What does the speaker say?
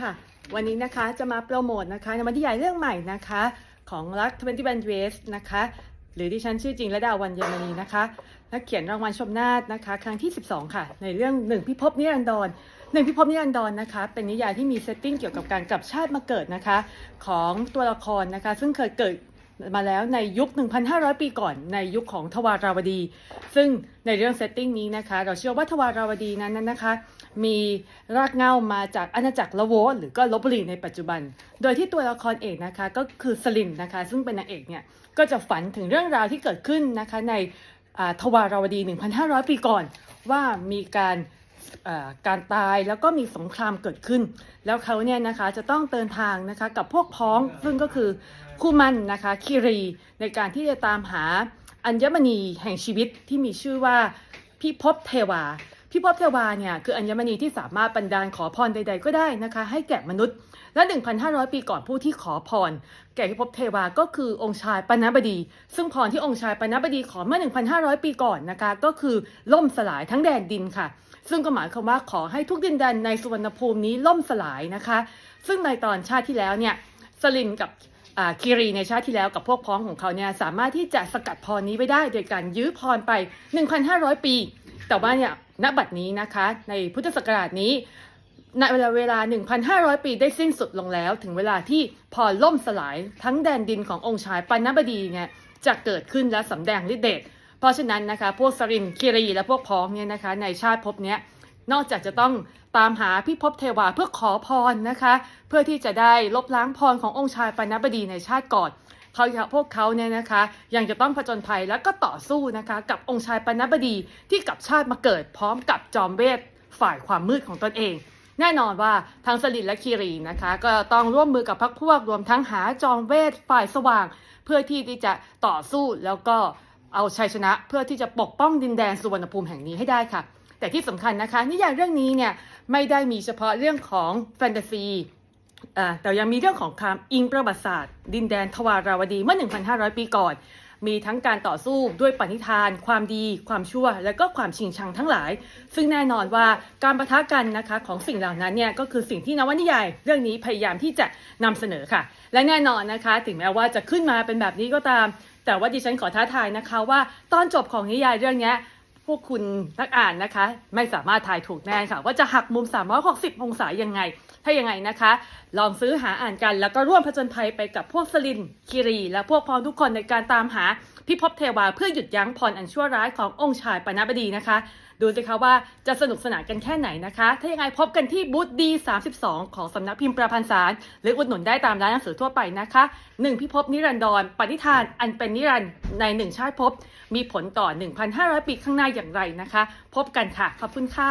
ค่ะวันนี้นะคะจะมาโปรโมทนะคะนวนิยายเรื่องใหม่นะคะของรัก20 Band Race นะคะหรือที่ฉันชื่อจริงระดาวันเยมณีนะคะนักเขียนรางวัลชมนาฏนะคะ ครั้งที่ 12 ค่ะ ในเรื่องหนึ่งพิภพนิรันดรหนึ่งพิภพนิรันดรนะคะ เป็นนิยายที่มีเซตติ้งเกี่ยวกับการกลับชาติมาเกิดนะคะ ของตัวละครนะคะ ซึ่งเคยเกิด มาแล้วในยุค 1,500 ปีก่อนในยุคของทวาราวดี ซึ่งในเรื่องเซตติ้งนี้นะคะ เราเชื่อว่าทวาราวดีนั้นนะคะ มีรากเหง้ามาจากอาณาจักรละโวหรือก็ลบบุรีในปัจจุบัน โดยที่ตัวละครเอกนะคะก็คือสลินนะคะ ซึ่งเป็นนางเอกเนี่ยก็จะฝันถึงเรื่องราวที่เกิดขึ้นนะคะในทวาราวดี 1,500 ปีก่อนว่ามีการ การตายแล้วก็มีสงครามเกิดขึ้น แล้วเขาเนี่ยนะคะจะต้องเดินทางนะคะกับพวกพ้องซึ่งก็คือคู่มันนะคะคิรีในการที่จะตามหาอัญมณีแห่งชีวิตที่มีชื่อว่าพิภพเทวา พิภพเทวาเนี่ยคืออัญมณีที่สามารถบันดาลขอพรใด ๆ ก็ได้นะคะ ให้แก่มนุษย์ และ 1,500 ปีก่อนผู้ที่ขอพร แก่พิภพเทวาก็คือองค์ชายปนบดี ซึ่งพรที่องค์ชายปนบดีขอเมื่อ 1,500 ปีก่อนนะคะ ก็คือล่มสลายทั้งแดนดินค่ะ ซึ่งก็หมายความว่าขอให้ทุกดินแดนในสุวรรณภูมินี้ล่มสลายนะคะ ซึ่งในตอนชาติที่แล้วเนี่ยสลินกับคีรีในชาติที่แล้วกับพวกพ้องของเขาเนี่ยสามารถที่จะสกัดพรนี้ไว้ได้ โดยการยื้อพรไป 1,500 ปี แต่ว่าเนี่ยณบัดนี้นะคะในพุทธศักราชนี้ในเวลาเวลา 1,500 ปีได้สิ้นสุดลงแล้ว ถึงเวลาที่พอล่มสลายทั้งแดนดินขององค์ชายปัณณบดีเนี่ยจะเกิดขึ้นและสำแดงฤทธิ์เดชเพราะฉะนั้นนะคะพวกสรินคิรีและพวกพ้องเนี่ยนะคะในชาติภพเนี้ยนอกจากจะต้องตามหาพิภพเทวาเพื่อขอพรนะคะ เพื่อที่จะได้ลบล้างพรขององค์ชายปัณณบดีในชาติก่อน เขาพวกเขาเนี่ยนะคะยังจะต้องผจญภัยแล้วก็ต่อสู้นะคะกับองค์ชายปัณบดีที่กลับชาติมาเกิดพร้อมกับจอมเวทฝ่ายความมืดของตนเองแน่นอนว่าทั้งสลิดและคีรีนะคะ ก็ต้องร่วมมือกับพรรคพวกรวมทั้งหาจอมเวทฝ่ายสว่าง เพื่อที่จะต่อสู้แล้วก็เอาชัยชนะเพื่อที่จะปกป้องดินแดนสุวรรณภูมิแห่งนี้ให้ได้ค่ะ แต่ที่สำคัญนะคะ นิยายเรื่องนี้เนี่ยไม่ได้มีเฉพาะเรื่องของแฟนตาซี แต่ยังมีเรื่องของความอิงประวัติศาสตร์ ดินแดนทวาราวดีเมื่อ 1,500 ปีก่อน มีทั้งการต่อสู้ด้วยปณิธาน ความดี ความชั่ว และก็ความชิงชังทั้งหลาย ซึ่งแน่นอนว่าการประทะกันนะคะของสิ่งเหล่านั้นเนี่ยก็คือสิ่งที่นวนิยายเรื่องนี้พยายามที่จะนำเสนอค่ะ และแน่นอนนะคะ ถึงแม้ว่าจะขึ้นมาเป็นแบบนี้ก็ตาม แต่ว่าดิฉันขอท้าทายนะคะว่า ตอนจบของนิยายเรื่องนี้ พวกคุณนักอ่านนะคะ ไม่สามารถทายถูกแน่ค่ะ ว่าจะหักมุม 360 องศายังไง ถ้ายังไงนะคะ ลองซื้อหาอ่านกัน แล้วก็ร่วมผจญภัยไปกับพวกสลินคิรี และพวกพ้องทุกคนในการตามหาพิภพเทวาเพื่อหยุดยั้งพรอันชั่วร้ายขององค์ชายปนบดีนะคะ ดูสิคะว่าจะสนุกสนานกันแค่ไหนนะคะ ถ้ายังไงพบกันที่บูธดี 32 ของสำนักพิมพ์ประพันธ์สาร หรืออุดหนุนได้ตามร้านหนังสือทั่วไปนะคะหนึ่งพิภพนิรันดรปณิธานอันเป็นนิรันดรในหนึ่งชาติภพมีผลต่อ 1,500 ปีข้างหน้าอย่างไรนะคะ พบกันค่ะ ขอบคุณค่ะ